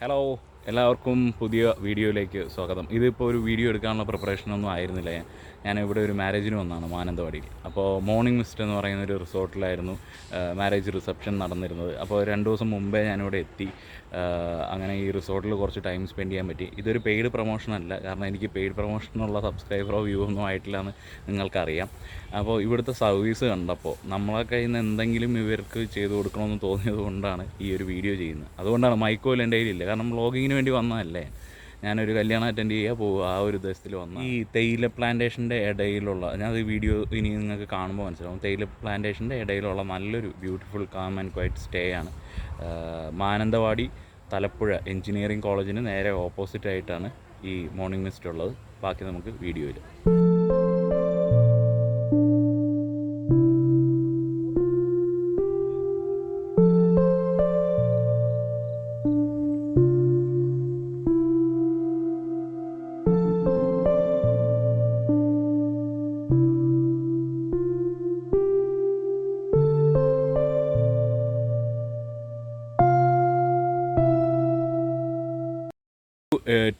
Hello എല്ലാവർക്കും പുതിയ വീഡിയോയിലേക്ക് സ്വാഗതം. ഇതിപ്പോൾ ഒരു വീഡിയോ എടുക്കാനുള്ള പ്രിപ്പറേഷനൊന്നും ആയിരുന്നില്ല. ഞാൻ ഇവിടെ ഒരു മാരേജിന് വന്നാണ് മാനന്തവാടിയിൽ. അപ്പോൾ മോർണിംഗ് മിസ്റ്റ് എന്ന് പറയുന്ന ഒരു റിസോർട്ടിലായിരുന്നു മാരേജ് റിസപ്ഷൻ നടന്നിരുന്നത്. അപ്പോൾ രണ്ട് ദിവസം മുമ്പേ ഞാനിവിടെ എത്തി. അങ്ങനെ ഈ റിസോർട്ടിൽ കുറച്ച് ടൈം സ്പെൻഡ് ചെയ്യാൻ പറ്റി. ഇതൊരു പെയ്ഡ് പ്രൊമോഷൻ അല്ല. കാരണം എനിക്ക് പെയ്ഡ് പ്രൊമോഷനുള്ള സബ്സ്ക്രൈബറോ വ്യൂ ഒന്നും ആയിട്ടില്ല എന്ന് നിങ്ങൾക്കറിയാം. അപ്പോൾ ഇവിടുത്തെ സർവീസ് കണ്ടപ്പോൾ നമ്മളെ കയ്യിൽ നിന്ന് എന്തെങ്കിലും ഇവർക്ക് ചെയ്തു കൊടുക്കണമെന്ന് തോന്നിയത് കൊണ്ടാണ് ഈ ഒരു വീഡിയോ ചെയ്യുന്നത്. അതുകൊണ്ടാണ് മൈക്കോയിൽ എന്റെ കയ്യിലില്ല കാരണം വ്ളോഗിങ്ങിന് വേണ്ടി വന്നതല്ലേ? ഞാനൊരു കല്യാണം അറ്റൻഡ് ചെയ്യാൻ പോകും ആ ഒരു ഉദ്ദേശത്തിൽ വന്ന. ഈ തേയില പ്ലാന്റേഷന്റെ ഇടയിലുള്ള ഞാൻ ഈ വീഡിയോ ഇനി നിങ്ങൾക്ക് കാണുമ്പോൾ മനസ്സിലാവും. തേയില പ്ലാന്റേഷന്റെ ഇടയിലുള്ള നല്ലൊരു beautiful calm and quiet stay ആണ്. മാനന്തവാടി തലപ്പുഴ എഞ്ചിനീയറിംഗ് കോളേജിന് നേരെ ഓപ്പോസിറ്റ് ആയിട്ടാണ് ഈ മോർണിംഗ് മിസ്റ്റ് ഉള്ളത് ബാക്കി നമുക്ക് വീഡിയോയിൽ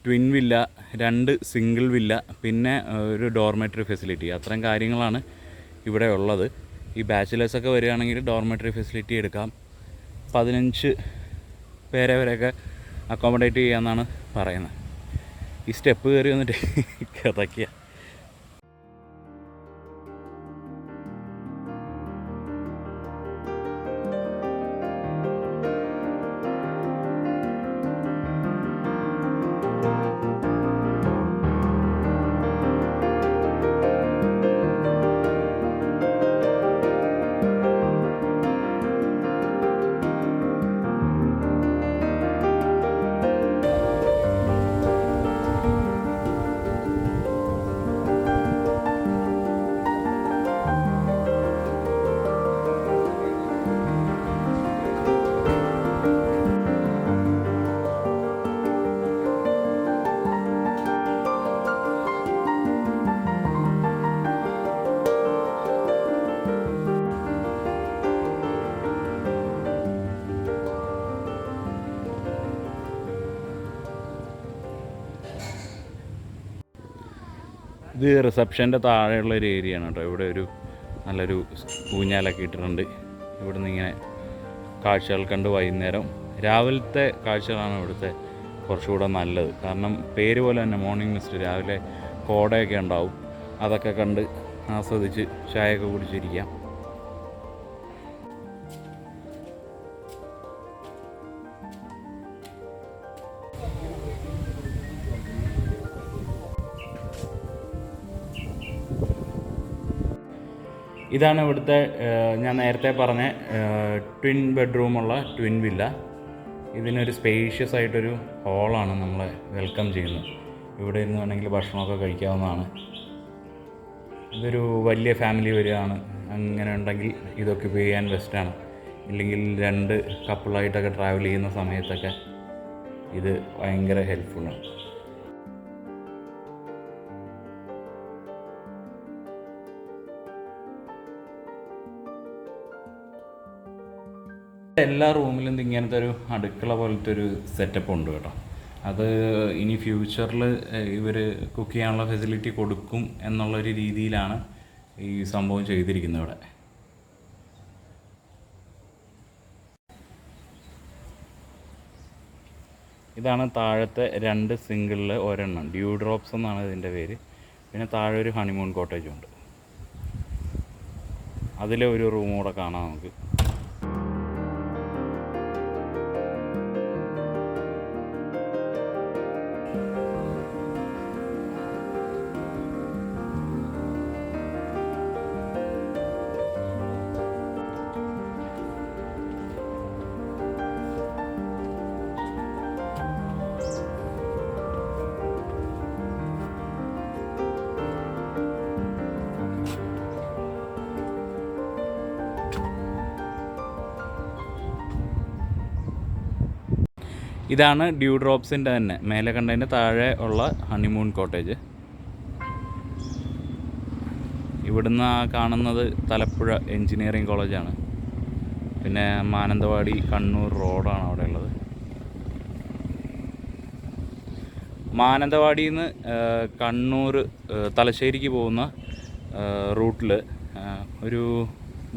ട്വിൻ വില്ല രണ്ട് സിംഗിൾ വില്ല പിന്നെ ഒരു ഡോർമെറ്ററി ഫെസിലിറ്റി. അത്തരം കാര്യങ്ങളാണ് ഇവിടെ ഉള്ളത്. ഈ ബാച്ചിലേഴ്സൊക്കെ വരികയാണെങ്കിൽ ഡോർമെറ്ററി ഫെസിലിറ്റി എടുക്കാം. പതിനഞ്ച് പേരെ വരെയൊക്കെ അക്കോമഡേറ്റ് ചെയ്യാമെന്നാണ് പറയുന്നത്. ഈ സ്റ്റെപ്പ് കയറി വന്നിട്ട് കിതയ്ക്കുക ഇത് റിസപ്ഷന്റെ താഴെയുള്ള ഒരു ഏരിയ ആണ് കേട്ടോ. ഇവിടെ ഒരു നല്ലൊരു ഊഞ്ഞാലൊക്കെ ഇട്ടിട്ടുണ്ട്. ഇവിടെ നിന്ന് ഇങ്ങനെ കാഴ്ചകൾ കണ്ട് വൈകുന്നേരം. രാവിലത്തെ കാഴ്ചകളാണ് ഇവിടുത്തെ കുറച്ചുകൂടെ നല്ലത്. കാരണം പേര് പോലെ തന്നെ മോർണിംഗ് മിസ്റ്റ് രാവിലെ കോടയൊക്കെ ഉണ്ടാവും. അതൊക്കെ കണ്ട് ആസ്വദിച്ച് ചായയൊക്കെ കുടിച്ചിരിക്കാം. ഇതാണ് ഇവിടുത്തെ ഞാൻ നേരത്തെ പറഞ്ഞ ട്വിൻ ബെഡ്റൂമുള്ള ട്വിൻ വില്ല ഇതിനൊരു സ്പേഷ്യസ് ആയിട്ടൊരു ഹോളാണ് നമ്മളെ വെൽക്കം ചെയ്യുന്നത്. ഇവിടെ ഇരുന്ന് വേണമെങ്കിൽ ഭക്ഷണമൊക്കെ കഴിക്കാവുന്നതാണ്. ഇതൊരു വലിയ ഫാമിലി വരികയാണ്. അങ്ങനെ ഉണ്ടെങ്കിൽ ഇതൊക്കെ ചെയ്യാൻ ബെസ്റ്റാണ് ഇല്ലെങ്കിൽ രണ്ട് കപ്പിളായിട്ടൊക്കെ ട്രാവൽ ചെയ്യുന്ന സമയത്തൊക്കെ ഇത് ഭയങ്കര ഹെൽപ്ഫുള്ളാണ് എല്ലാ റൂമിലും ഇങ്ങനത്തെ ഒരു അടുക്കള പോലത്തെ ഒരു സെറ്റപ്പ് ഉണ്ട് കേട്ടോ. അത് ഇനി ഫ്യൂച്ചറിൽ ഇവർ കുക്ക് ചെയ്യാനുള്ള ഫെസിലിറ്റി കൊടുക്കും എന്നുള്ളൊരു രീതിയിലാണ് ഈ സംഭവം ചെയ്തിരിക്കുന്നത് ഇവിടെ. ഇതാണ് താഴത്തെ രണ്ട് സിംഗിളിൽ ഒരെണ്ണം. ഡ്യൂ ഡ്രോപ്സ് എന്നാണ് ഇതിന്റെ പേര്. പിന്നെ താഴെ ഒരു ഹണിമൂൺ കോട്ടേജും ഉണ്ട്. അതിലെ ഒരു റൂം കൂടെ കാണാം നമുക്ക്. ഇതാണ് ഡ്യൂ ഡ്രോപ്സിന്റെ തന്നെ. മേലെ കണ്ടതിന്റെ താഴെ ഉള്ള ഹണിമൂൺ കോട്ടേജ്. ഇവിടുന്ന് കാണുന്നത് തലപ്പുഴ എഞ്ചിനീയറിംഗ് കോളേജാണ്. പിന്നെ മാനന്തവാടി കണ്ണൂർ റോഡാണ് അവിടെ ഉള്ളത്. മാനന്തവാടിയിൽ നിന്ന് കണ്ണൂർ തലശ്ശേരിക്ക് പോകുന്ന റൂട്ടിൽ ഒരു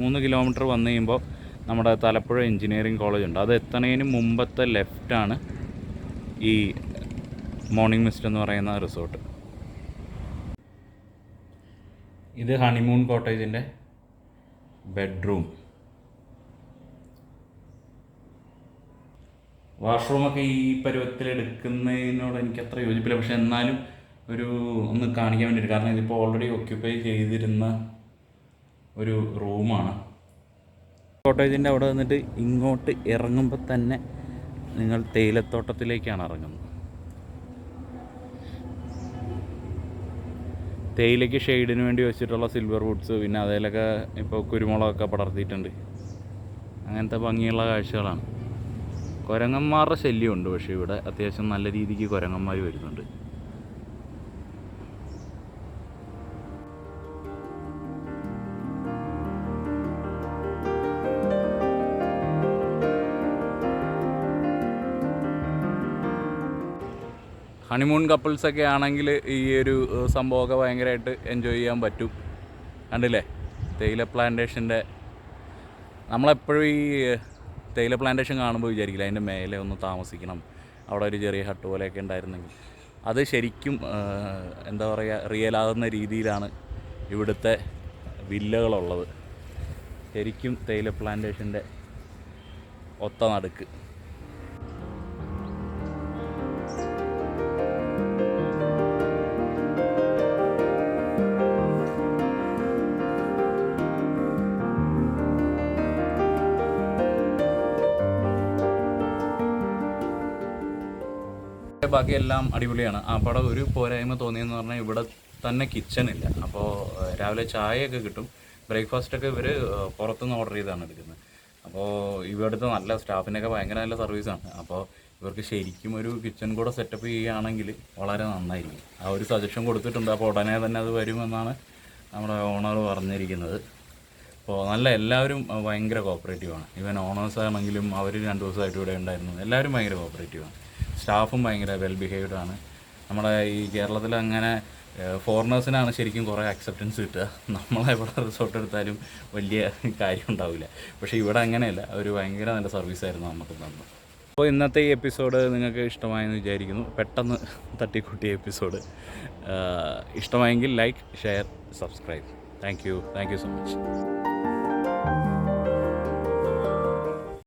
മൂന്ന് കിലോമീറ്റർ വന്നു കഴിയുമ്പോൾ നമ്മുടെ തലപ്പുഴ എഞ്ചിനീയറിംഗ് കോളേജ് ഉണ്ട്. അത് എത്തണതിന് മുമ്പത്തെ ലെഫ്റ്റാണ് ഈ മോർണിംഗ് മിസ്റ്റ് എന്ന് പറയുന്ന റിസോർട്ട് ഇത് ഹണിമൂൺ കോട്ടേജിന്റെ ബെഡ്റൂം വാഷ്റൂമൊക്കെ ഈ പരുവത്തിൽ എടുക്കുന്നതിനോട് എനിക്ക് അത്ര യോജിപ്പില്ല. പക്ഷെ എന്നാലും ഒരു ഒന്ന് കാണിക്കാൻ വേണ്ടിയിട്ട്. കാരണം ഇതിപ്പോൾ ഓൾറെഡി ഒക്യുപ്പൈ ചെയ്തിരുന്ന ഒരു റൂമാണ് കോട്ടേജിന്റെ അവിടെ വന്നിട്ട് ഇങ്ങോട്ട് ഇറങ്ങുമ്പോൾ തന്നെ നിങ്ങൾ തേയിലത്തോട്ടത്തിലേക്കാണ് ഇറങ്ങുന്നത്. തേയിലയ്ക്ക് ഷെയ്ഡിന് വേണ്ടി വെച്ചിട്ടുള്ള സിൽവർ വുഡ്സ് പിന്നെ അതിലൊക്കെ ഇപ്പോൾ കുരുമുളകൊക്കെ പടർത്തിയിട്ടുണ്ട്. അങ്ങനത്തെ ഭംഗിയുള്ള കാഴ്ചകളാണ്. കുരങ്ങന്മാരുടെ ശല്യമുണ്ട് പക്ഷേ ഇവിടെ അത്യാവശ്യം നല്ല രീതിക്ക് കുരങ്ങന്മാർ വരുന്നുണ്ട്. ഹണിമൂൺ കപ്പിൾസൊക്കെ ആണെങ്കിൽ ഈ ഒരു സംഭവമൊക്കെ ഭയങ്കരമായിട്ട് എൻജോയ് ചെയ്യാൻ പറ്റും. കണ്ടില്ലേ? തേയില പ്ലാന്റേഷന്റെ നമ്മളെപ്പോഴും ഈ തേയില പ്ലാന്റേഷൻ കാണുമ്പോൾ വിചാരിക്കില്ല അതിന്റെ മേലെ ഒന്ന് താമസിക്കണം. അവിടെ ഒരു ചെറിയ ഹട്ട് പോലെയൊക്കെ ഉണ്ടായിരുന്നെങ്കിൽ. അത് ശരിക്കും എന്താ പറയുക റിയലാകുന്ന രീതിയിലാണ് ഇവിടുത്തെ വില്ലകളുള്ളത്. ശരിക്കും തേയില പ്ലാന്റേഷന്റെ ഒത്ത നടുക്ക്. ബാക്കി എല്ലാം അടിപൊളിയാണ്. അവിടെ ഒരു പോരായ്മ തോന്നിയെന്ന് പറഞ്ഞാൽ ഇവിടെ തന്നെ കിച്ചൺ ഇല്ല. അപ്പോൾ രാവിലെ ചായയൊക്കെ കിട്ടും. ബ്രേക്ക്ഫാസ്റ്റൊക്കെ ഇവർ പുറത്തുനിന്ന് ഓർഡർ ചെയ്താണ് എടുക്കുന്നത്. അപ്പോൾ ഇവിടുത്തെ നല്ല സ്റ്റാഫിനൊക്കെ ഭയങ്കര നല്ല സർവീസാണ് അപ്പോൾ ഇവർക്ക് ശരിക്കും ഒരു കിച്ചൺ കൂടെ സെറ്റപ്പ് ചെയ്യുകയാണെങ്കിൽ വളരെ നന്നായിരിക്കും. ആ ഒരു സജഷൻ കൊടുത്തിട്ടുണ്ട്. അപ്പോൾ ഉടനെ തന്നെ അത് വരുമെന്നാണ് നമ്മുടെ ഓണർ പറഞ്ഞിരിക്കുന്നത്. അപ്പോൾ നല്ല എല്ലാവരും ഭയങ്കര കോപ്പറേറ്റീവാണ് ഈവൻ ഓണേഴ്സ് ആണെങ്കിലും അവർ രണ്ട് ദിവസമായിട്ട് ഇവിടെ ഉണ്ടായിരുന്നു. എല്ലാവരും ഭയങ്കര കോപ്പറേറ്റീവാണ് സ്റ്റാഫും ഭയങ്കര വെൽ ബിഹേവ്ഡ് ആണ്. നമ്മുടെ ഈ കേരളത്തിൽ അങ്ങനെ ഫോറിനേഴ്സിനാണ് ശരിക്കും കുറേ അക്സെപ്റ്റൻസ് കിട്ടുക. നമ്മളെ ഇവിടെ റിസോർട്ട് എടുത്താലും വലിയ കാര്യം ഉണ്ടാവില്ല. പക്ഷേ ഇവിടെ അങ്ങനെയല്ല. ഒരു ഭയങ്കര നല്ല സർവീസ് ആയിരുന്നു നമുക്ക് തന്നത് അപ്പോൾ ഇന്നത്തെ ഈ എപ്പിസോഡ് നിങ്ങൾക്ക് ഇഷ്ടമായെന്ന് വിചാരിക്കുന്നു. പെട്ടെന്ന് തട്ടിക്കൂട്ടിയ എപ്പിസോഡ് ഇഷ്ടമായെങ്കിൽ like share subscribe thank you thank you so much